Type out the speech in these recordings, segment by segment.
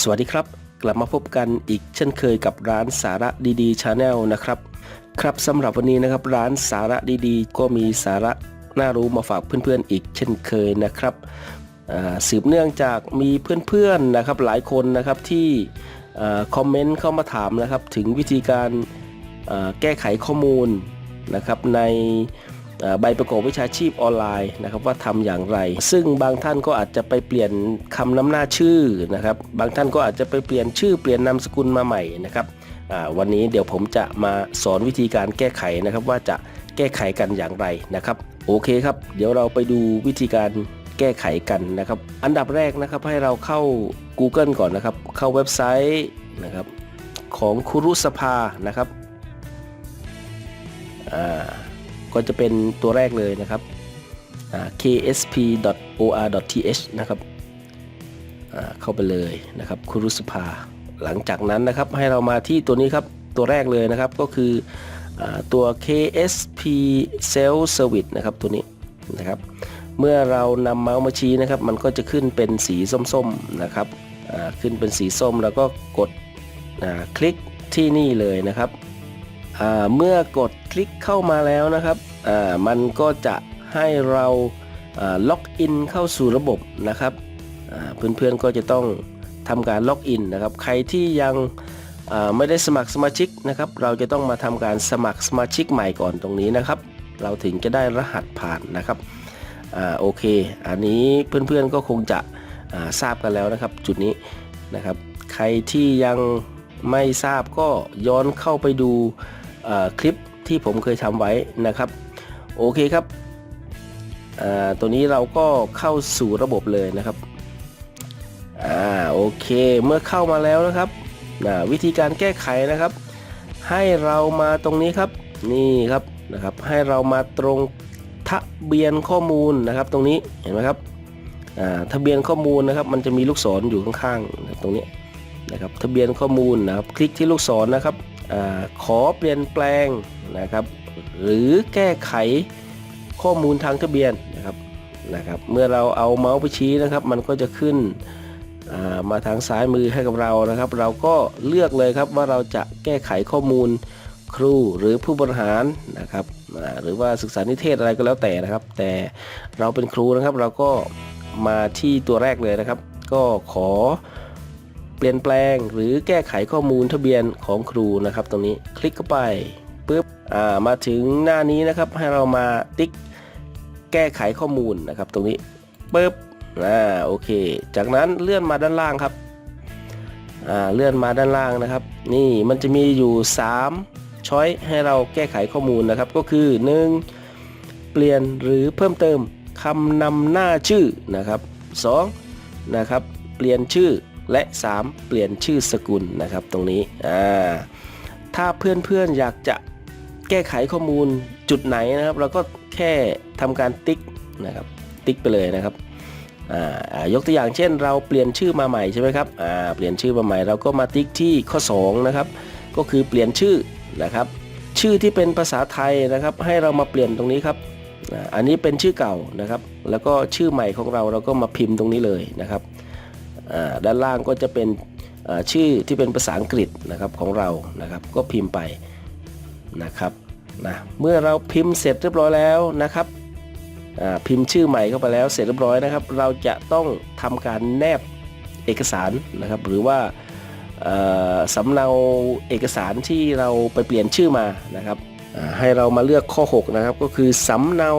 สวัสดีครับ กลับมาพบกันอีกเช่นเคยกับร้านสาระดีๆชาแนลนะครับ ครับสำหรับวันนี้นะครับร้านสาระดีๆ ก็มีสาระน่ารู้มาฝากเพื่อนๆอีกเช่นเคยนะครับสืบเนื่องจากมีเพื่อนๆนะครับหลายคนนะครับที่คอมเมนต์เข้ามาถามนะครับถึงวิธีการแก้ไขข้อมูลนะครับใน ใบประกอบวิชาชีพออนไลน์นะครับว่าทำอย่างไร ซึ่งบางท่านก็อาจจะไปเปลี่ยนคำนำหน้าชื่อนะครับบางท่านก็อาจจะไปเปลี่ยนชื่อเปลี่ยนนามสกุลมาใหม่นะครับวันนี้เดี๋ยวผมจะมาสอนวิธีการแก้ไขนะครับว่าจะแก้ไขกันอย่างไรนะครับ โอเคครับ เดี๋ยวเราไปดูวิธีการแก้ไขกันนะครับ อันดับแรกนะครับให้เราเข้า Google ก่อนนะครับ เข้าเว็บไซต์นะครับของครุสภานะครับอ่า ก็จะเป็นตัวแรกเลยนะครับ ksp.or.th นะครับเข้าไปเลยนะครับคุรุสภา หลังจากนั้นนะครับให้เรามาที่ตัวนี้ครับตัวแรกเลยนะครับก็คืออตัว ksp self service นะครับตัวนี้นะครับ เมื่อเรานำเมาส์มาชี้นะครับ มันก็จะขึ้นเป็นสีส้มๆนะครับขึ้นเป็นสีส้มแล้วก็กดคลิกที่นี่เลยนะครับเมื่อกดคลิกเข้ามาแล้วนะครับ อ่ามันก็จะให้เราล็อกอินเข้าสู่ระบบนะครับเพื่อนๆก็จะต้องทำการล็อกอินนะครับ ใครที่ยังไม่ได้สมัครสมาชิกนะครับ เราจะต้องมาทำการสมัครสมาชิกใหม่ก่อนตรงนี้นะครับ เราถึงจะได้รหัสผ่านนะครับอโอเค อันนี้เพื่อนๆก็คงจะทราบกันแล้วนะครับ จุดนี้นะครับ ใครที่ยังไม่ทราบก็ย้อนเข้าไปดูคลิปที่ผมเคยทำไว้นะครับ โอเคครับอ่าตัวนี้เราก็เข้าสู่ระบบเลยนะครับอ่าโอเคเมื่อเข้ามาแล้วนะครับนะวิธีการแก้ไขนะครับ ให้เรามาตรงนี้ครับนี่ครับนะครับให้เรามาตรงทะเบียนข้อมูลนะครับ ตรงนี้เห็นไหมครับอ่าทะเบียนข้อมูลนะครับ มันจะมีลูกศรอยู่ข้างๆตรงนี้นะครับทะเบียนข้อมูลนะครับ คลิกที่ลูกศรนะครับอาขอเปลี่ยนแปลงนะครับ หรือแก้ไขข้อมูลทางทะเบียนนะครับนะครับ เมื่อเราเอาเมาส์ไปชี้นะครับ มันก็จะขึ้นามาทางซ้ายมือให้กับเรานะครับ เราก็เลือกเลยครับว่าเราจะแก้ไขข้อมูลครูหรือผู้บริหารนะครับหรือว่าศึกษานิเทศอะไรก็แล้วแต่นะครับ แต่เราเป็นครูนะครับเราก็มาที่ตัวแรกเลยนะครับ ก็ขอเปลี่ยนแปลงหรือแก้ไขข้อมูลทะเบียนของครูนะครับ ตรงนี้คลิกเข้าไป มาถึงหน้านี้นะครับให้เรามาติ๊กแก้ไขข้อมูลนะครับ ตรงนี้ปุ๊บอ่าโอเค จากนั้นเลื่อนมาด้านล่างครับอ่าเลื่อนมาด้านล่างนะครับ นี่มันจะมีอยู่ 3 ช้อยให้เราแก้ไขข้อมูลนะครับ ก็คือ 1. เปลี่ยนหรือเพิ่มเติมคำนำหน้าชื่อนะครับ 2. นะครับ เปลี่ยนชื่อและ 3 เปลี่ยนชื่อสกุลนะครับ ตรงนี้อ่าถ้าเพื่อนๆอยากจะ แก้ไขข้อมูลจุดไหนนะครับ เราก็แค่ทำการติ๊กนะครับติ๊กไปเลยนะครับยกตัวอย่างเช่น เราเปลี่ยนชื่อมาใหม่ใช่ไหมครับเปลี่ยนชื่อมาใหม่เราก็มาติ๊กที่ข้อ2นะครับก็คือเปลี่ยนชื่อนะครับชื่อที่เป็นภาษาไทยนะครับ ให้เรามาเปลี่ยนตรงนี้ครับอ,อันนี้เป็นชื่อเก่านะครับ แล้วก็ชื่อใหม่ของเราเราก็มาพิมพ์ตรงนี้เลยนะครับด้านล่างก็จะเป็นชื่อที่เป็นภาษาอังกฤษนะครับของเรานะครับ ก็พิมพ์ไป นะครับนะเมื่อเราพิมพ์เสร็จเรียบร้อยแล้วนะครับพิมพ์ชื่อใหม่เข้าไปแล้วเสร็จเรียบร้อยนะครับ เราจะต้องทำการแนบเอกสารนะครับ หรือว่าสำเนาเอกสารที่เราไปเปลี่ยนชื่อมานะครับให้เรามาเลือกข้อ 6 นะครับ ก็คือสำเนา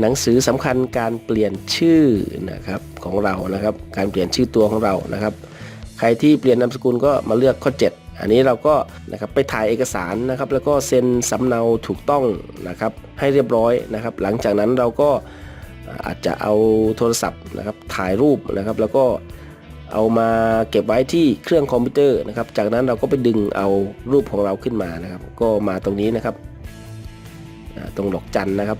หนังสือสำคัญการเปลี่ยนชื่อนะครับของเรานะครับ การเปลี่ยนชื่อตัวของเรานะครับ ใครที่เปลี่ยนนามสกุลก็มาเลือกข้อ 7 อันนี้เราก็นะครับไปถ่ายเอกสารนะครับแล้วก็เซ็นสำเนาถูกต้องนะครับให้เรียบร้อยนะครับ หลังจากนั้นเราก็อาจจะเอาโทรศัพท์นะครับถ่ายรูปนะครับ แล้วก็เอามาเก็บไว้ที่เครื่องคอมพิวเตอร์นะครับ จากนั้นเราก็ไปดึงเอารูปของเราขึ้นมานะครับ ก็มาตรงนี้นะครับตรงดอกจันนะครับ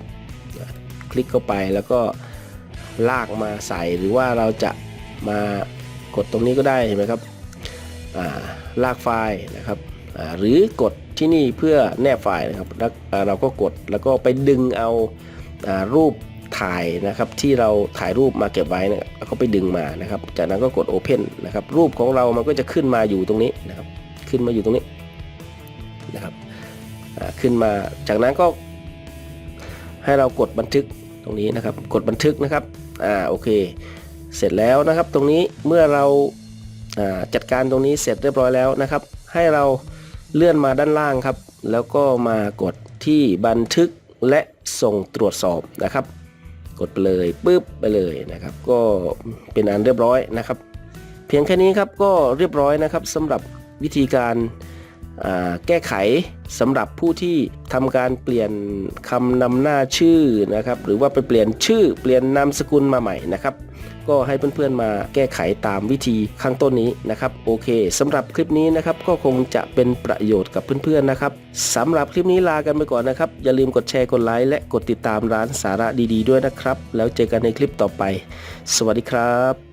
คลิกเข้าไปแล้วก็ลากมาใส่หรือว่าเราจะมากดตรงนี้ก็ได้เห็นไหมครับ ลากไฟล์นะครับหรือกดที่นี่เพื่อแนบไฟล์นะครับแล้วเราก็กดแล้วก็ไปดึงเอาอารูปถ่ายนะครับที่เราถ่ายรูปมาเก็บไว้นะแล้วก็ไปดึงมานะครับ จากนั้นก็กด Open นะครับรูปของเรามันก็จะขึ้นมาอยู่ตรงนี้นะครับ ขึ้นมาอยู่ตรงนี้นะครับขึ้นมาจากนั้นก็ ให้เรากดบันทึกตรงนี้นะครับ กดบันทึกนะครับอ่าโอเค เสร็จแล้วนะครับตรงนี้เมื่อเรา จัดการตรงนี้เสร็จเรียบร้อยแล้วนะครับ ให้เราเลื่อนมาด้านล่างครับ แล้วก็มากดที่บันทึกและส่งตรวจสอบนะครับ กดไปเลยปึ๊บไปเลยนะครับ ก็เป็นอันเรียบร้อยนะครับ เพียงแค่นี้ครับก็เรียบร้อยนะครับสำหรับวิธีการ แก้ไขสำหรับผู้ที่ทำการเปลี่ยนคำนำหน้าชื่อนะครับหรือว่าไปเปลี่ยนชื่อเปลี่ยนนามสกุลมาใหม่นะครับ ก็ให้เพื่อนๆมาแก้ไขตามวิธีข้างต้นนี้นะครับโอเคสำหรับคลิปนี้นะครับก็คงจะเป็นประโยชน์กับเพื่อนๆนะครับสำหรับคลิปนี้ลากันไปก่อนนะครับ อย่าลืมกดแชร์กดไลค์และกดติดตามร้านสาระดีๆ ด้วยนะครับ แล้วเจอกันในคลิปต่อไป สวัสดีครับ